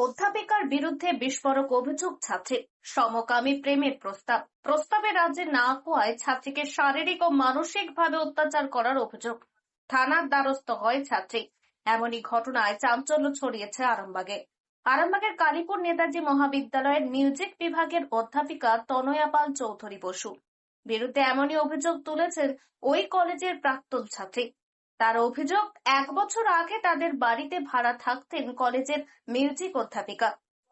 অধ্যাপিকার বিরুদ্ধে বিস্ফোরক অভিযোগ ছাত্রীর সমকামী প্রেমের প্রস্তাব। প্রস্তাবে রাজ্যে না হওয়ায় ছাত্রীকে শারীরিক ও মানসিক ভাবে অত্যাচার করার অভিযোগ। থানার দ্বারস্থ হয় ছাত্রী। এমনই ঘটনায় চাঞ্চল্য ছড়িয়েছে আরামবাগে। আরামবাগের কালীপুর নেতাজি মহাবিদ্যালয়ের মিউজিক বিভাগের অধ্যাপিকা তনয়া পাল চৌধুরী বসু। বিরুদ্ধে এমনই অভিযোগ তুলেছেন ওই কলেজের প্রাক্তন ছাত্রী। তার অভিযোগ, এক বছর আগে তাদের বাড়িতে ভাড়া থাকতেন কলেজের মিউজিক অধ্যাপিকা।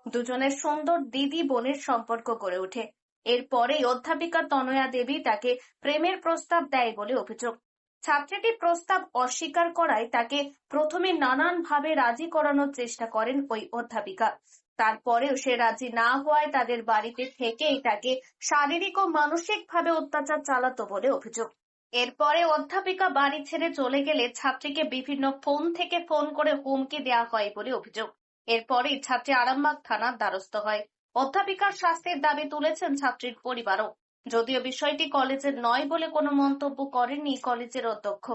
দুজনের সুন্দর দিদি বোনের সম্পর্ক গড়ে ওঠে। এরপরেই অধ্যাপিকা তনয়া দেবী তাকে প্রেমের প্রস্তাব দেয় বলে অভিযোগ। ছাত্রীটি প্রস্তাব অস্বীকার করায় তাকে প্রথমে নানান ভাবে রাজি করানোর চেষ্টা করেন ওই অধ্যাপিকা। তারপরেও সে রাজি না হওয়ায় তাদের বাড়িতে থেকেই তাকে শারীরিক ও মানসিক ভাবে অত্যাচার চালাতো বলে অভিযোগ। এরপরে অধ্যাপিকা বাড়ি ছেড়ে চলে গেলে ছাত্রীকে বিভিন্ন ফোন থেকে ফোন করে হুমকি দেওয়া হয় বলে অভিযোগ। এরপরেই ছাত্রী আরামবাগ থানার দ্বারস্থ হয়। অধ্যাপিকার শাস্তির দাবি তুলেছেন ছাত্রীর পরিবারও। যদিও বিষয়টি কলেজের নয় বলে কোনো মন্তব্য করেননি কলেজের অধ্যক্ষ,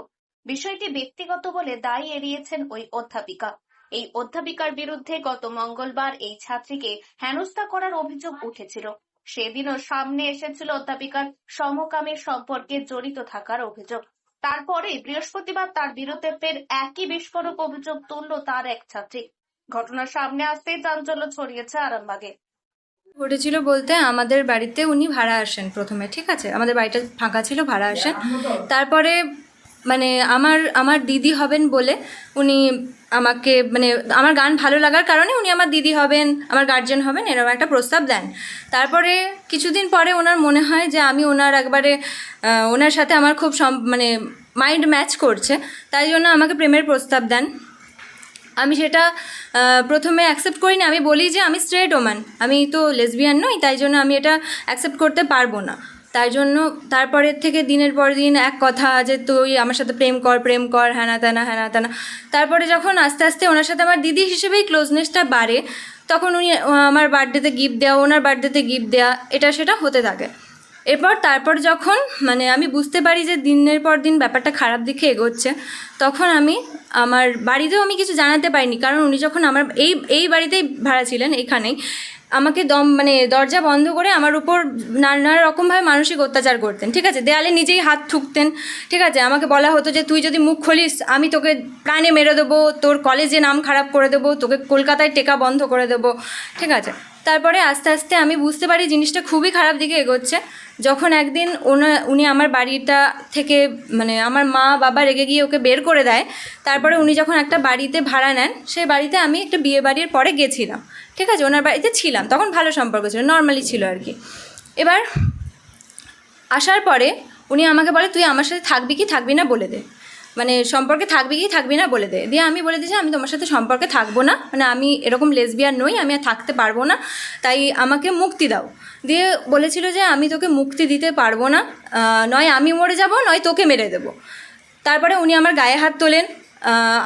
বিষয়টি ব্যক্তিগত বলে দায় এড়িয়েছেন ওই অধ্যাপিকা। এই অধ্যাপিকার বিরুদ্ধে গত মঙ্গলবার এই ছাত্রীকে হেনস্থা করার অভিযোগ উঠেছিল। সেদিনও সামনে এসেছিল অধ্যাপিকার সমকামীর সম্পর্কে জড়িত থাকার অভিযোগ। তারপরে বৃহস্পতিবার তার বিরুদ্ধে ফের একই বিস্ফোরক অভিযোগ তুলল তার এক ছাত্রী। ঘটনার সামনে আসতেই চাঞ্চল্য ছড়িয়েছে আরামবাগে। ঘটেছিল বলতে আমাদের বাড়িতে উনি ভাড়া আসেন প্রথমে, ঠিক আছে? আমাদের বাড়িটা ফাঁকা ছিল, ভাড়া আসেন। তারপরে মানে আমার আমার দিদি হবেন বলে উনি আমাকে মানে আমার গান ভালো লাগার কারণে উনি আমার দিদি হবেন, আমার গার্জেন হবেন, এরকম একটা প্রস্তাব দেন। তারপরে কিছুদিন পরে ওনার মনে হয় যে আমি ওনার একবারে ওনার সাথে আমার খুব মানে মাইন্ড ম্যাচ করছে, তাই জন্য আমাকে প্রেমের প্রস্তাব দেন। আমি সেটা প্রথমে অ্যাকসেপ্ট করিনি, আমি বলি যে আমি স্ট্রেট ওম্যান আমি তো লেসবিয়ান নই, তাই জন্য আমি এটা অ্যাকসেপ্ট করতে পারব না। তাই জন্য তারপরের থেকে দিনের পর দিন এক কথা যে তুই আমার সাথে প্রেম কর প্রেম কর হ্যানা ত্যানা হ্যানা ত্যানা তারপরে যখন আস্তে আস্তে ওনার সাথে আমার দিদি হিসেবেই ক্লোজনেসটা বাড়ে, তখন উনি আমার বার্থডেতে গিফট দেওয়া, ওনার বার্থডেতে গিফট দেওয়া এটা সেটা হতে থাকে। এরপর তারপর যখন মানে আমি বুঝতে পারি যে দিনের পর দিন ব্যাপারটা খারাপ দিকে এগোচ্ছে, তখন আমি আমার বাড়িতেও আমি কিছু জানাতে পারিনি, কারণ উনি যখন আমার, এই এই বাড়িতেই ভাড়া ছিলেন এখানেই আমাকে দম মানে দরজা বন্ধ করে আমার উপর নানা রকমভাবে মানসিক অত্যাচার করতেন। ঠিক আছে? দেয়ালে নিজেই হাত ঠুকতেন ঠিক আছে? আমাকে বলা হতো যে, তুই যদি মুখ খুলিস, আমি তোকে প্রাণে মেরে দেবো, তোর কলেজে নাম খারাপ করে দেবো, তোকে কলকাতায় টেকা বন্ধ করে দেবো। ঠিক আছে? তারপরে আস্তে আস্তে আমি বুঝতে পারি জিনিসটা খুবই খারাপ দিকে এগোচ্ছে। যখন একদিন উনি আমার বাড়িটা থেকে মানে আমার মা, বাবা রেগে গিয়ে ওকে বের করে দেয়, তারপরে উনি যখন একটা বাড়িতে ভাড়া নেন, সেই বাড়িতে আমি একটা বিয়ে বাড়ির পরে গেছিলাম। ঠিক আছে? ওনার বাড়িতে ছিলাম, তখন ভালো সম্পর্ক ছিল নর্মালি ছিল আর কি। এবার আসার পরে উনি আমাকে বলে, তুই আমার সাথে থাকবি কি থাকবি না? বলে দে। মানে সম্পর্কে থাকবি কি থাকবি না বলে দে। দিয়ে আমি বলে দিয়েছি আমি তোমার সাথে সম্পর্কে থাকব না। মানে আমি এরকম লেসবিয়ান নই আমি আর থাকতে পারব না। তাই আমাকে মুক্তি দাও। দিয়ে বলেছিল যে আমি তোকে মুক্তি দিতে পারব না। নয় আমি মরে যাব নয় তোকে মেরে দেবো। তারপরে উনি আমার গায়ে হাত তোলেন।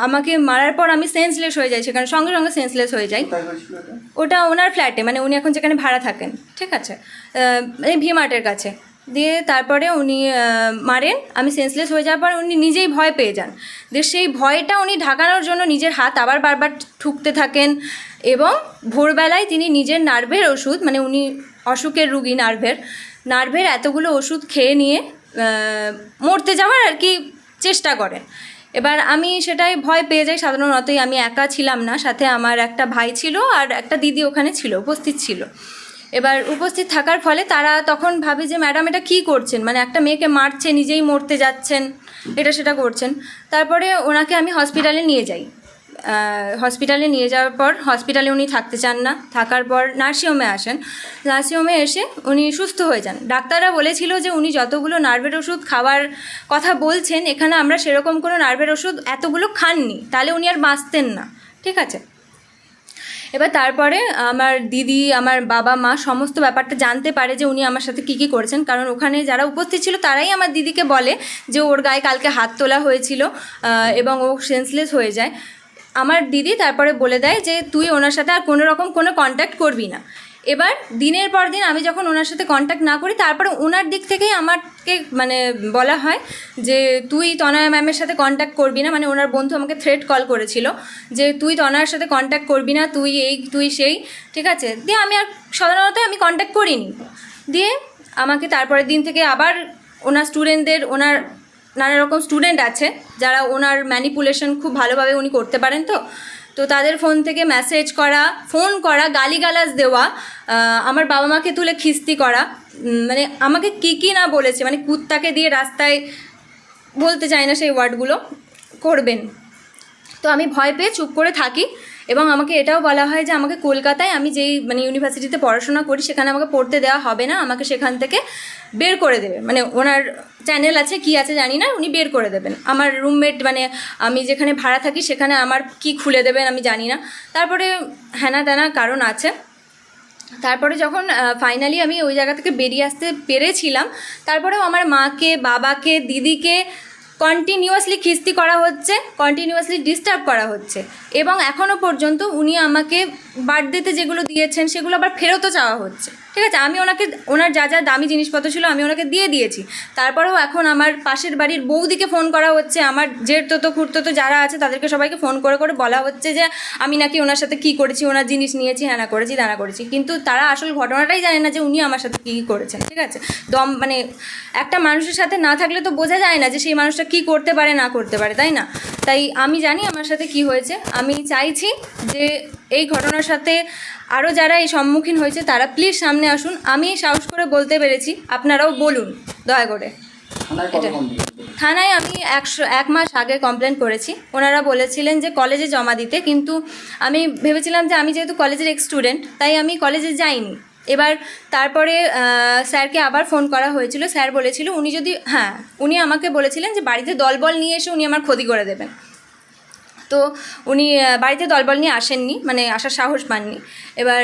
আমাকে মারার পর আমি সেন্সলেস হয়ে যাই সেখানে সঙ্গে সঙ্গে সেন্সলেস হয়ে যাই। ওটা ওনার ফ্ল্যাটে মানে উনি এখন যেখানে ভাড়া থাকেন ঠিক আছে? এই ভি মার্টের কাছে। দিয়ে তারপরে উনি মারেন। আমি সেন্সলেস হয়ে যাওয়ার পর উনি নিজেই ভয় পেয়ে যান। দিয়ে সেই ভয়টা উনি ঢাকানোর জন্য নিজের হাত আবার বারবার ঠুকতে থাকেন এবং ভোরবেলায় তিনি নিজের নার্ভের ওষুধ মানে উনি অসুখের রুগী নার্ভের নার্ভের এতগুলো ওষুধ খেয়ে নিয়ে মরতে যাওয়ার আর কি চেষ্টা করেন। এবার আমি সেটাই ভয় পেয়ে যাই সাধারণতই। আমি একা ছিলাম না। সাথে আমার একটা ভাই ছিল আর একটা দিদি ওখানে ছিল, উপস্থিত ছিল। এবার উপস্থিত থাকার ফলে তারা তখন ভাবে যে, ম্যাডাম, এটা কী করছেন? মানে একটা মেয়েকে মারছে, নিজেই মরতে যাচ্ছেন, এটা সেটা করছেন। তারপরে ওনাকে আমি হসপিটালে নিয়ে যাই। হসপিটালে নিয়ে যাওয়ার পর হসপিটালে উনি থাকতে চান না। থাকার পর নার্সিংহোমে আসেন। নার্সিংহোমে এসে উনি সুস্থ হয়ে যান। ডাক্তাররা বলেছিল যে, উনি যতগুলো নার্ভের ওষুধ খাওয়ার কথা বলছেন, এখানে আমরা সেরকম কোনো নার্ভের ওষুধ এতগুলো খাননি। তাহলে উনি আর বাঁচতেন না। ঠিক আছে? এবার তারপরে আমার দিদি, আমার বাবা, মা সমস্ত ব্যাপারটা জানতে পারে যে উনি আমার সাথে কী কী করেছেন। কারণ ওখানে যারা উপস্থিত ছিল তারাই আমার দিদিকে বলে যে ওর গায়ে কালকে হাত তোলা হয়েছিল এবং ও সেন্সলেস হয়ে যায়। আমার দিদি তারপরে বলে দেয় যে তুই ওনার সাথে আর কোনো রকম কোনো কন্ট্যাক্ট করবি না। এবার দিনের পর দিন আমি যখন ওনার সাথে কন্ট্যাক্ট না করি, তারপরে ওনার দিক থেকেই আমাকে মানে বলা হয় যে, তুই তনয়া ম্যামের সাথে কন্ট্যাক্ট করবি না। মানে ওনার বন্ধু আমাকে থ্রেট কল করেছিল যে, তুই তনয়ার সাথে কন্ট্যাক্ট করবি না, তুই এই, তুই সেই। ঠিক আছে? দিয়ে আমি আর সাধারণত আমি কন্ট্যাক্ট করিনি। দিয়ে আমাকে তারপরের দিন থেকে আবার ওনার স্টুডেন্টদের ওনার নানা রকম স্টুডেন্ট আছে, যারা ওনার ম্যানিপুলেশন খুব ভালোভাবে উনি করতে পারেন তো। তো তাদের ফোন থেকে মেসেজ করা ফোন করা, গালিগালাজ দেওয়া আমার বাবা মাকে তুলে খিস্তি করা মানে আমাকে কী কী না বলেছে মানে কুত্তাকে দিয়ে রাস্তায় বলতে চাই না সেই ওয়ার্ডগুলো করবেন। তো আমি ভয় পেয়ে চুপ করে থাকি এবং আমাকে এটাও বলা হয় যে আমাকে কলকাতায় আমি যেই মানে ইউনিভার্সিটিতে পড়াশোনা করি, সেখানে আমাকে পড়তে দেওয়া হবে না, আমাকে সেখান থেকে বের করে দেবে। মানে ওনার চ্যানেল আছে, কি আছে জানি না, উনি বের করে দেবেন। আমার রুমমেট মানে আমি যেখানে ভাড়া থাকি, সেখানে আমার কি খুলে দেবেন আমি জানি না। তারপরে হ্যানা ত্যানা কারণ আছে। তারপরে যখন ফাইনালি আমি ওই জায়গা থেকে বেরিয়ে আসতে পেরেছিলাম, তারপরেও আমার মাকে, বাবাকে, দিদিকে কন্টিনিউয়াসলি খিস্তি করা হচ্ছে কন্টিনিউয়াসলি ডিস্টার্ব করা হচ্ছে। এবং এখনও পর্যন্ত উনি আমাকে বার্থডেতে যেগুলো দিয়েছেন, সেগুলো আবার ফেরতও চাওয়া হচ্ছে। ঠিক আছে? আমি ওনাকে, ওনার যা যা দামি জিনিসপত্র ছিল আমি ওনাকে দিয়ে দিয়েছি। তারপরেও এখন আমার পাশের বাড়ির বৌদিকে ফোন করা হচ্ছে। আমার জেঠ তো খুঁড়তো তো যারা আছে, তাদেরকে সবাইকে ফোন করে করে বলা হচ্ছে যে, আমি নাকি ওনার সাথে কী করেছি, ওনার জিনিস নিয়েছি হ্যানা করেছি দানা করেছি। কিন্তু তারা আসল ঘটনাটাই জানে না যে উনি আমার সাথে কী কী করেছেন। ঠিক আছে? দম মানে একটা মানুষের সাথে না থাকলে তো বোঝা যায় না যে সেই মানুষটা কী করতে পারে, না করতে পারে, তাই না? তাই আমি জানি আমার সাথে কি হয়েছে। আমি চাইছি যে এই ঘটনার সাথে আরও যারা এই সম্মুখীন হয়েছে তারা প্লিজ সামনে আসুন। আমি সাহস করে বলতে পেরেছি আপনারাও বলুন দয়া করে। থানায় এটা। থানায় আমি একশো এক মাস আগে কমপ্লেন করেছি। ওনারা বলেছিলেন যে কলেজে জমা দিতে কিন্তু আমি ভেবেছিলাম যে আমি যেহেতু কলেজের এক স্টুডেন্ট তাই আমি কলেজে যাইনি। এবার তারপরে স্যারকে আবার ফোন করা হয়েছিল। স্যার বলেছিল উনি যদি হ্যাঁ উনি আমাকে বলেছিলেন যে বাড়িতে দলবল নিয়ে এসে উনি আমার ক্ষতি করে দেবেন। তো উনি বাড়িতে দলবল নিয়ে আসেননি মানে আসার সাহস পাননি। এবার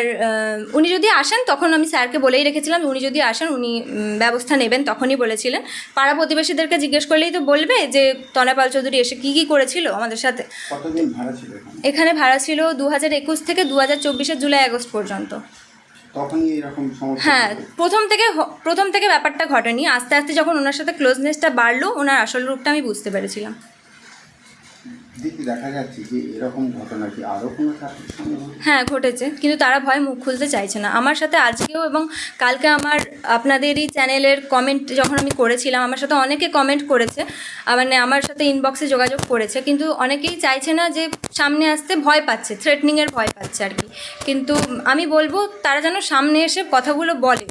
উনি যদি আসেন তখন আমি স্যারকে বলেই রেখেছিলাম উনি যদি আসেন উনি ব্যবস্থা নেবেন তখনই বলেছিলেন। পাড়া প্রতিবেশীদেরকে জিজ্ঞেস করলেই তো বলবে যে তনাপাল চৌধুরী এসে কী কী করেছিল আমাদের সাথে। এখানে? ভাড়া ছিল দু হাজার একুশ থেকে দু হাজার চব্বিশের জুলাই আগস্ট পর্যন্ত। হ্যাঁ প্রথম থেকে প্রথম থেকে ব্যাপারটা ঘটেনি। আস্তে আস্তে যখন ওনার সাথে ক্লোজনেসটা বাড়লো ওনার আসল রূপটা আমি বুঝতে পেরেছিলাম। হ্যাঁ ঘটেছে। কিন্তু তারা ভয় মুখ খুলতে চাইছে না। আমার সাথে আজকেও এবং কালকে আমার আপনাদেরই চ্যানেলের কমেন্ট যখন আমি করেছিলাম, আমার সাথে অনেকে কমেন্ট করেছে। মানে আমার সাথে ইনবক্সে যোগাযোগ করেছে। কিন্তু অনেকেই চাইছে না যে সামনে আসতে ভয় পাচ্ছে থ্রেটনিংয়ের ভয় পাচ্ছে আর কি। কিন্তু আমি বলব, তারা যেন সামনে এসে কথাগুলো বলে।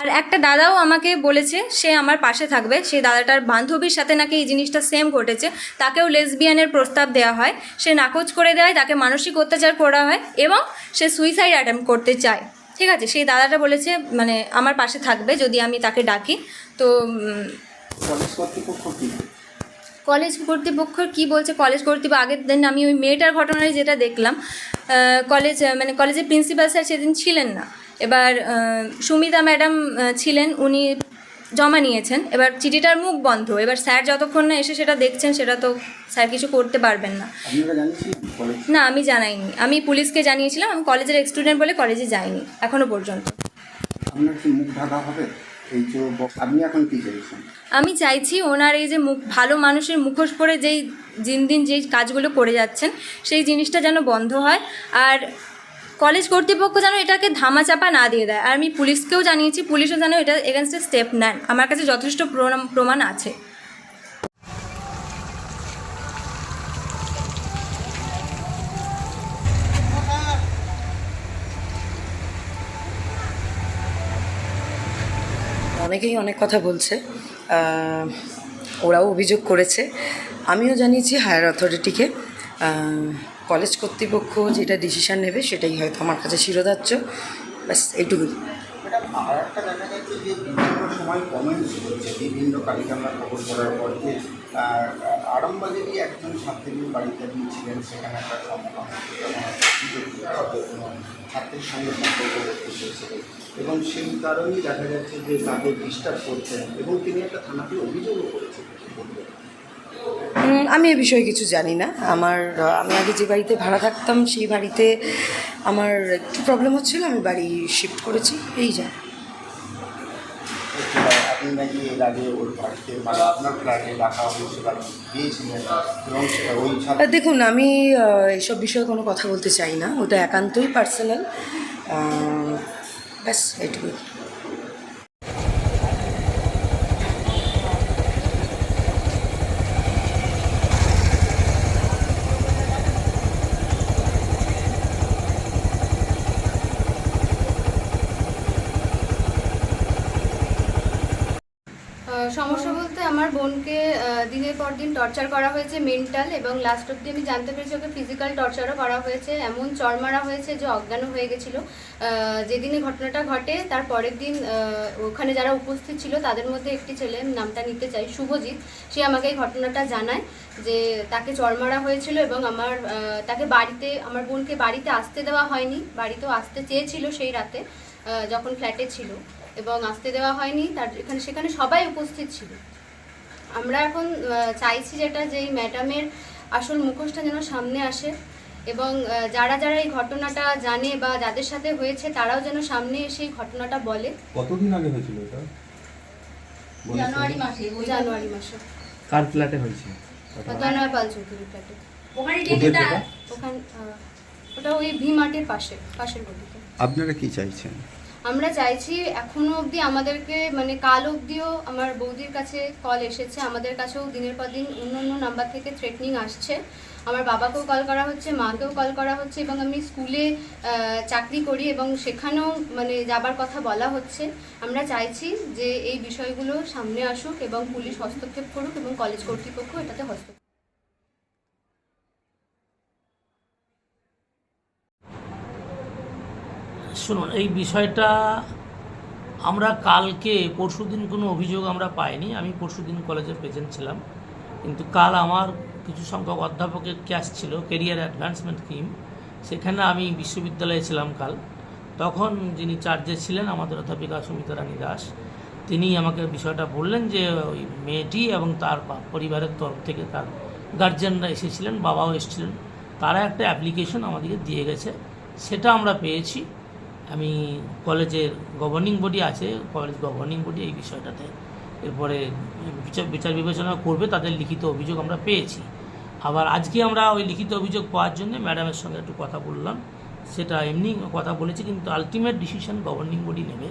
আর একটা দাদাও আমাকে বলেছে, সে আমার পাশে থাকবে। সেই দাদাটার বান্ধবীর সাথে নাকি এই জিনিসটা সেম ঘটেছে। তাকেও লেসবিয়ানের প্রস্তাব দেওয়া হয় সে নাকচ করে দেয় তাকে মানসিক অত্যাচার করা হয় এবং সে সুইসাইড অ্যাটেম্প করতে চায়। ঠিক আছে? সেই দাদাটা বলেছে মানে আমার পাশে থাকবে যদি আমি তাকে ডাকি। তো কলেজ কর্তৃপক্ষ কি? কলেজ কর্তৃপক্ষ কি বলছে? কলেজ কর্তৃপক্ষ আগের দিন আমি ওই মেয়েটার ঘটনায় যেটা দেখলাম কলেজ মানে কলেজের প্রিন্সিপাল স্যার সেদিন ছিলেন না। এবার সুমিতা ম্যাডাম ছিলেন উনি জমা নিয়েছেন। এবার চিঠিটার মুখ বন্ধ। এবার স্যার যতক্ষণ না এসে সেটা দেখছেন সেটা তো স্যার কিছু করতে পারবেন না। না আমি জানাইনি। আমি পুলিশকে জানিয়েছিলাম আমি কলেজের স্টুডেন্ট বলে কলেজে যাইনি এখনও পর্যন্ত। আপনার কি মুখ ঢাকা হবে? এই যে আপনি এখন কি চাইছেন? আমি চাইছি ওনার এই যে মুখ ভালো মানুষের মুখোশ পরে যেই দিন দিন যেই কাজগুলো করে যাচ্ছেন সেই জিনিসটা যেন বন্ধ হয়। আর কলেজ কর্তৃপক্ষ যেন এটাকে ধামাচাপা না দিয়ে দেয়। আর আমি পুলিশকেও জানিয়েছি, পুলিশও যেন এটা এগেনস্টে স্টেপ নেন। আমার কাছে যথেষ্ট প্রমাণ- প্রমাণ আছে। অনেকেই অনেক কথা বলছে ওরাও অভিযোগ করেছে। আমিও জানিয়েছি হায়ার অথরিটিকে কলেজ কর্তৃপক্ষ যেটা ডিসিশান নেবে সেটাই হয়তো আমার কাছে শিরোধার্য। ব্যাস, এইটুকুই। বিভিন্ন সময় বিভিন্ন খবর করার পর একজন সেখানে একটা এবং সেই কারণেই দেখা যাচ্ছে যে তাকে ডিস্টার্ব করছেন এবং তিনি একটা থানাতে অভিযোগও করেছেন। আমি এ বিষয়ে কিছু জানি না। আমার আমি আগে যে বাড়িতে ভাড়া থাকতাম সেই বাড়িতে আমার একটু প্রবলেম হচ্ছিল আমি বাড়ি শিফট করেছি। এই যা। নাকি এর আগে ওর বাড়িতে মানে আপনার ফ্ল্যাটে ডাকা হয়েছিল আপনি এবং ওই দেখুন আমি এসব বিষয়ে কোনো কথা বলতে চাই না। ওটা একান্তই পার্সোনাল ব্যাস এটুকুই আহ, সমস্যা বলতে আমার বোনকে আহ, দিনের পর দিন টর্চার করা হয়েছে মেন্টাল এবং লাস্ট অব্দি আমি জানতে পেরেছি ওকে ফিজিক্যাল টর্চারও করা হয়েছে। এমন চর মারা হয়েছে যে অজ্ঞান হয়ে গেছিল। যেদিনে ঘটনাটা ঘটে, তার পরের দিন ওখানে যারা উপস্থিত ছিল, তাদের মধ্যে একটি ছেলে নামটা নিতে চাই, শুভজিৎ। সে আমাকে এই ঘটনাটা জানায় যে তাকে চর মারা হয়েছিল এবং আমার তাকে বাড়িতে, আমার বোনকে বাড়িতে আসতে দেওয়া হয়নি। বাড়িতেও আসতে চেয়েছিল সেই রাতে যখন ফ্ল্যাটে ছিল। এবং আসতে দেওয়া হয়নি, তার এখানে, সেখানে সবাই উপস্থিত ছিল। আমরা এখন চাইছি যেটা যে এই ম্যাডামের আসল মুখোশটা যেন সামনে আসে এবং যারা যারা এই ঘটনাটা জানে বা যাদের সাথে হয়েছে তারাও যেন সামনে এসে এই ঘটনাটা বলে। কতদিন আগে হয়েছিল এটা? জানুয়ারি মাসে জানুয়ারি মাসে। কার ফ্ল্যাটে হয়েছে? তনয় পাল চৌধুরী ফ্ল্যাটে? ওখান আহ, ওটা ওই ভি মার্টের পাশে পাশের গলিতে। আপনারা কি চাইছেন? আমরা চাইছি এখনও অবধি আমাদেরকে মানে কাল অবধিও আমার বৌদির কাছে কল এসেছে। আমাদের কাছেও দিনের পর দিন অন্য অন্য নাম্বার থেকে থ্রেটনিং আসছে। আমার বাবাকেও কল করা হচ্ছে, মাকেও কল করা হচ্ছে এবং আমি স্কুলে চাকরি করি এবং সেখানেও মানে যাবার কথা বলা হচ্ছে। আমরা চাইছি যে এই বিষয়গুলো সামনে আসুক এবং পুলিশ হস্তক্ষেপ করুক এবং কলেজ কর্তৃপক্ষ এটাতে হস্তক্ষেপ শুনুন, এই বিষয়টা আমরা কালকে, পরশুদিন কোনো অভিযোগ আমরা পাইনি। আমি পরশুদিন কলেজে প্রেজেন্ট ছিলাম। কিন্তু কাল আমার কিছু সংখ্যক অধ্যাপকের ক্যাশ ছিল কেরিয়ার অ্যাডভান্সমেন্ট স্কিম সেখানে আমি বিশ্ববিদ্যালয়ে ছিলাম কাল। তখন যিনি চার্জে ছিলেন, আমাদের অধ্যাপিকা সুমিতা রানী দাস, তিনি আমাকে বিষয়টা বললেন যে, ওই মেয়েটি এবং তার পরিবারের তরফ থেকে তার গার্জেনরা এসেছিলেন, বাবাও এসেছিলেন। তারা একটা অ্যাপ্লিকেশন আমাদেরকে দিয়ে গেছে। সেটা আমরা পেয়েছি। আমি কলেজের গভর্নিং বডি আছে, কলেজ গভর্নিং বডি এই বিষয়টাতে। এরপরে বিচার বিচার বিবেচনা করবে, তাদের লিখিত অভিযোগ আমরা পেয়েছি। আবার আজকে আমরা ওই লিখিত অভিযোগ পাওয়ার জন্য ম্যাডামের সঙ্গে একটু কথা বললাম। সেটা এমনি কথা বলেছি, কিন্তু আলটিমেট ডিসিশন গভর্নিং বডি নেবে।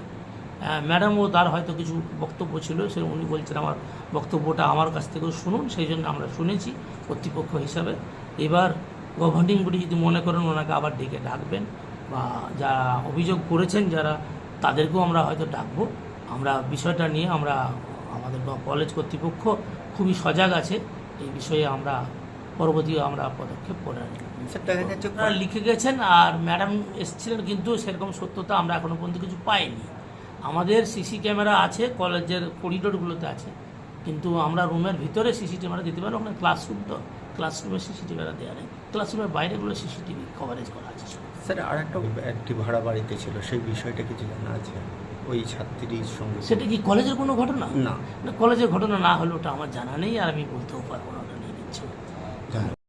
ম্যাডামও তার হয়তো কিছু বক্তব্য ছিল, সে উনি বলছেন আমার বক্তব্যটা আমার কাছ থেকেও শুনুন, সেই জন্য আমরা শুনেছি কর্তৃপক্ষ হিসাবে। এবার গভর্নিং বডি যদি মনে করেন, ওনাকে আবার ডেকে ডাকবেন। বা যারা অভিযোগ করেছেন যারা তাদেরকেও আমরা হয়তো ডাকবো। আমরা বিষয়টা নিয়ে আমরা আমাদের কলেজ কর্তৃপক্ষ খুবই সজাগ আছে। এই বিষয়ে আমরা পরবর্তী আমরা পদক্ষেপ করে ওনারা লিখে গেছেন আর ম্যাডাম এসেছিলেন কিন্তু সেরকম সত্যতা আমরা এখনও পর্যন্ত কিছু পাইনি। আমাদের সিসি ক্যামেরা আছে কলেজের করিডোরগুলোতে আছে। কিন্তু আমরা রুমের ভিতরে সিসি ক্যামেরা দিতে পারি ওখানে ক্লাসরুম তো। ক্লাসরুমে সিসি ক্যামেরা দেওয়া নেই। ক্লাসরুমের বাইরেগুলো সিসিটিভি কভারেজ করা আছে। স্যার আর একটা একটি ভাড়া বাড়িতে ছিল সেই বিষয়টা কিছু জানা আছে ওই ছাত্রীর সঙ্গে সেটা কি কলেজের কোনো ঘটনা? না। না কলেজের ঘটনা না হলে ওটা আমার জানা নেই আর আমি বলতেও পারব না।